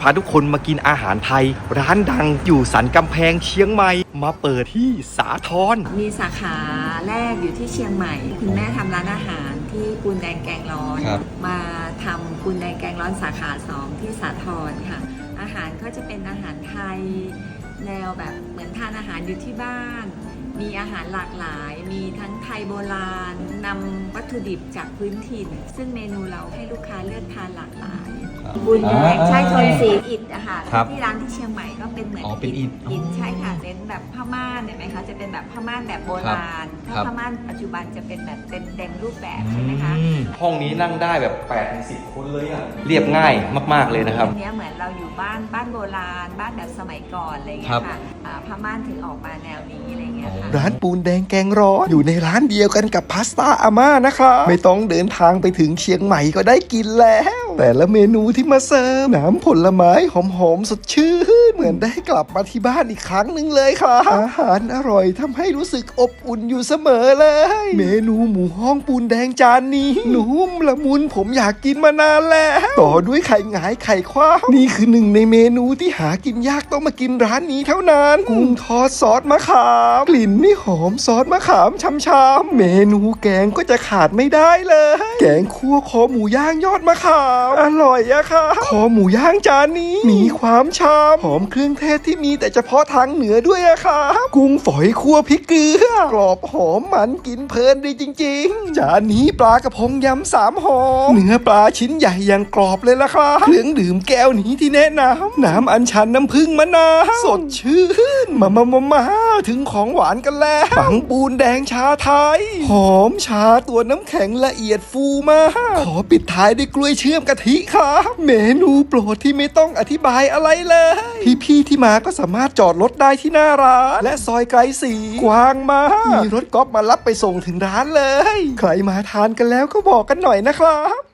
พาทุกคนมากินอาหารไทย ร้านดังอยู่สันกำแพงเชียงใหม่ มาเปิดที่สาทรมีสาขาแรกอยู่ที่เชียงใหม่ คุณแม่ทำร้านอาหารที่ปูนแดงแกงร้อน ครับมาทำปูนแดงแกงร้อนสาขาสองที่สาทรค่ะ อาหารก็จะเป็นอาหารไทย แนวแบบเหมือนทานอาหารอยู่ที่บ้าน มีอาหารหลากหลาย มีทั้งไทยโบราณนำวัตถุดิบจากพื้นถิ่น ซึ่งเมนูเราให้ลูกค้าเลือกทานหลากหลาย บุญแดงใช่โทนสีอิฐอะค่ะครับที่ร้านที่เชียงใหม่ก็เป็นเหมือนอ๋อเป็นอิฐอิฐใช่ค่ะเน้นแบบผ้าม่านเห็นไหมคะจะเป็นแบบผ้าม่านแบบโบราณครัถ้าบผ้าม่านปัจจุบันจะเป็นแบบเต็มเต็มรูปแบบใช่ไหมคะห้องนี้นั่งได้แบบ8ปดถึงสิคนเลยอะเรียบง่ายมาก ๆ เลยนะครับ อันเนี้ยเหมือนเราอยู่บ้านบ้านโบราณ บ้านแบบสมัยก่อนอะไรเงี้ครัยบค่ะอ่าผ้าม่านถึงออกมาแนวนี้อะไร เงี้ยค่ะร้านปูนแดงแกงร้อนอยู่ในร้านเดียวกันกับพาสต้าอาม่านะคะไม่ต้องเดินทางไปถึงเชียงใหม่ก็ได้กินแล้ว แต่ละเมนูที่มาเสิร์ฟน้ำผลไม้หอมๆสดชื่น เหมือนได้กลับมาที่บ้านอีกครั้งหนึ่งเลยค่ะ อาหารอร่อยทำให้รู้สึกอบอุ่นอยู่เสมอเลย เมนูหมูห้องปูนแดงจานนี้ นุ่มละมุนผมอยากกินมานานแล้ว ต่อด้วยไข่หงายไข่คว้าวนี่คือหนึ่งในเมนูที่หากินยากต้องมากินร้านนี้เท่านั้น กุ้งทอดซอสมะขาม กลิ่นนี่หอมซอสมะขามช้ำๆเมนูแกงก็จะขาดไม่ได้เลย แกงคั่วคอหมูย่างยอดมะขาม อร่อยอะค่ะ คอหมูย่างจานนี้ มีความชามหอมเครื่องเทศที่มีแต่เฉพาะทางเหนือด้วยอะครับ กุ้งฝอยคั่วพริกเกลือกรอบหอมมันกินเพลินดีจริง ๆ จานนี้ปลากระพงยำสามหอม เนื้อปลาชิ้นใหญ่อย่างกรอบเลยล่ะครับ เครื่องดื่มแก้วนี้ที่แนะนำน้ำอัญชันน้ำผึ้งมะนาวสดชื่น มามามามาถึงของหวานกันแล้วปังปูนแดงชาไทย หอมชาตัวน้ำแข็งละเอียดฟูมาก ขอปิดท้ายด้วยกล้วยเชื่อมกะทิครับ เมนูโปรดที่ไม่ต้องอธิบายอะไรเลย พี่ๆที่มาก็สามารถจอดรถได้ที่หน้าร้าน และซอยไกลสีกว้างมาก มีรถก๊อฟมารับไปส่งถึงร้านเลย ใครมาทานกันแล้วก็บอกกันหน่อยนะครับ